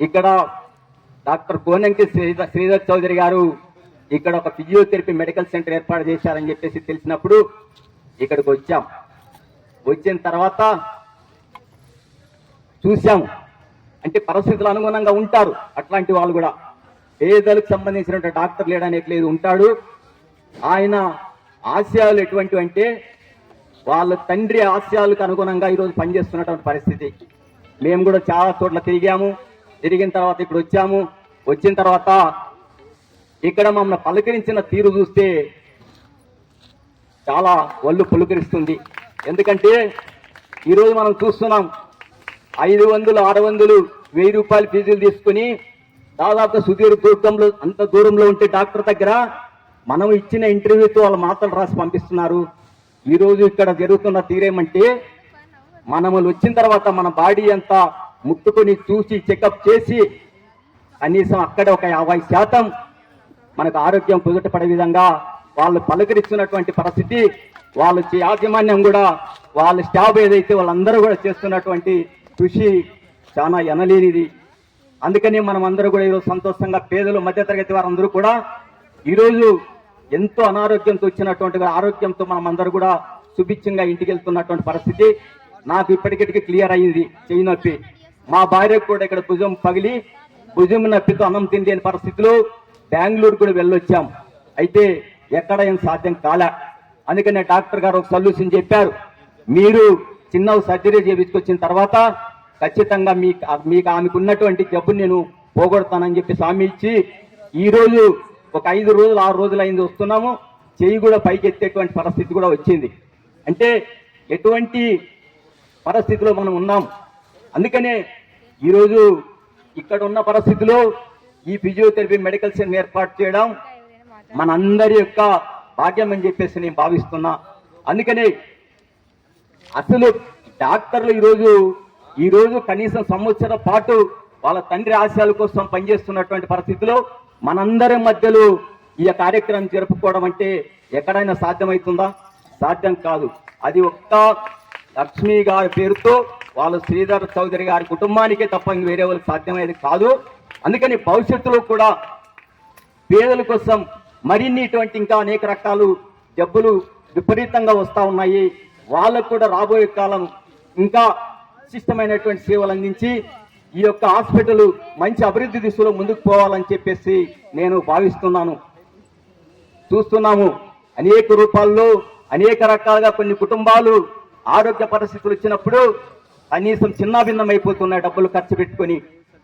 ఇక్కడ డాక్టర్ కోనంకి శ్రీధర్ శ్రీధర్ చౌదరి గారు ఇక్కడ ఒక ఫిజియోథెరపీ మెడికల్ సెంటర్ ఏర్పాటు చేశారని చెప్పేసి తెలిసినప్పుడు ఇక్కడికి వచ్చాం. వచ్చిన తర్వాత చూశాం. అంటే పరిస్థితులు అనుగుణంగా ఉంటారు అట్లాంటి వాళ్ళు కూడా. పేదలకు సంబంధించినటువంటి డాక్టర్ లేడనేది లేదు ఉంటాడు. ఆయన ఆశయాలు ఎటువంటివి అంటే వాళ్ళ తండ్రి ఆశయాలకు అనుగుణంగా ఈరోజు పనిచేస్తున్నటువంటి పరిస్థితి. మేము కూడా చాలా చోట్ల తిరిగాము. తిరిగిన తర్వాత ఇక్కడ వచ్చాము. వచ్చిన తర్వాత ఇక్కడ మమ్మల్ని పలకరించిన తీరు చూస్తే చాలా ఒళ్ళు పులకరిస్తుంది. ఎందుకంటే ఈరోజు మనం చూస్తున్నాం ఐదు వందలు ఆరు వందలు వెయ్యి రూపాయలు ఫీజులు తీసుకుని దాదాపు సుదీర్ దూరంలో అంత దూరంలో ఉంటే డాక్టర్ దగ్గర మనం ఇచ్చిన ఇంటర్వ్యూతో వాళ్ళ మాటలు రాసి పంపిస్తున్నారు. ఈరోజు ఇక్కడ జరుగుతున్న తీరేమంటే మనములు వచ్చిన తర్వాత మన బాడీ అంతా ముట్టుకొని చూసి చెకప్ చేసి కనీసం అక్కడ ఒక యాభై శాతం మనకు ఆరోగ్యం కుదుటపడే విధంగా వాళ్ళు పలకరిస్తున్నటువంటి పరిస్థితి వాళ్ళు చే- యాజమాన్యం కూడా వాళ్ళ స్టాఫ్ ఏదైతే వాళ్ళందరూ కూడా చేస్తున్నటువంటి కృషి చాలా ఎనలేనిది. అందుకని మనం అందరూ కూడా ఈరోజు సంతోషంగా పేదలు మధ్యతరగతి వారందరూ కూడా ఈరోజు ఎంతో అనారోగ్యంతో వచ్చినటువంటి ఆరోగ్యంతో మనం అందరూ కూడా సుభిక్షంగా ఇంటికి వెళ్తున్నటువంటి పరిస్థితి. నాకు ఇప్పటికిటికి క్లియర్ అయ్యింది చెయ్యి నొప్పి. మా భార్యకు కూడా ఇక్కడ భుజం పగిలి భుజం నప్పితో అన్నం తినలేని పరిస్థితిలో బెంగళూరు కూడా వెళ్ళొచ్చాం. అయితే ఎక్కడ ఏం సాధ్యం కాలే. అందుకనే డాక్టర్ గారు ఒక సొల్యూషన్ చెప్పారు. మీరు చిన్న సర్జరీ చేయించుకొచ్చిన తర్వాత ఖచ్చితంగా మీ మీకు ఆమెకు ఉన్నటువంటి జబ్బు నేను పోగొడతానని చెప్పి హామీ ఇచ్చి ఈ రోజు ఒక ఐదు రోజులు ఆరు రోజులు అయింది వస్తున్నాము. చెయ్యి కూడా పైకి ఎత్తేటువంటి పరిస్థితి కూడా వచ్చింది. అంటే ఎటువంటి పరిస్థితిలో మనం ఉన్నాం? అందుకనే ఈరోజు ఇక్కడ ఉన్న పరిస్థితిలో ఈ ఫిజియోథెరపీ మెడికల్ సెంటర్ ఏర్పాటు చేయడం మనందరి యొక్క భాగ్యం అని చెప్పేసి నేను భావిస్తున్నా. అందుకనే అసలు డాక్టర్లు ఈరోజు ఈరోజు కనీసం సంవత్సరం పాటు వాళ్ళ తండ్రి ఆశయాల కోసం పనిచేస్తున్నటువంటి పరిస్థితిలో మనందరి మధ్యలో ఈ కార్యక్రమం జరుపుకోవడం అంటే ఎక్కడైనా సాధ్యమవుతుందా? సాధ్యం కాదు. అది ఒక్క లక్ష్మి గారి పేరుతో వాళ్ళు శ్రీధర్ చౌదరి గారి కుటుంబానికే తప్ప ఇంక వేరే వాళ్ళకి సాధ్యమయ్యేది కాదు. అందుకని భవిష్యత్తులో కూడా పేదల కోసం మరిన్ని ఇటువంటి ఇంకా అనేక రకాలు జబ్బులు విపరీతంగా వస్తూ ఉన్నాయి. వాళ్ళకు కూడా రాబోయే కాలం ఇంకా విశిష్టమైనటువంటి సేవలు అందించి ఈ యొక్క హాస్పిటల్ మంచి అభివృద్ధి దిశలో ముందుకు పోవాలని చెప్పేసి నేను భావిస్తున్నాను. చూస్తున్నాము. అనేక రూపాల్లో అనేక రకాలుగా కొన్ని కుటుంబాలు ఆరోగ్య పరిస్థితులు వచ్చినప్పుడు కనీసం చిన్న అయిపోతున్నాయి డబ్బులు ఖర్చు పెట్టుకొని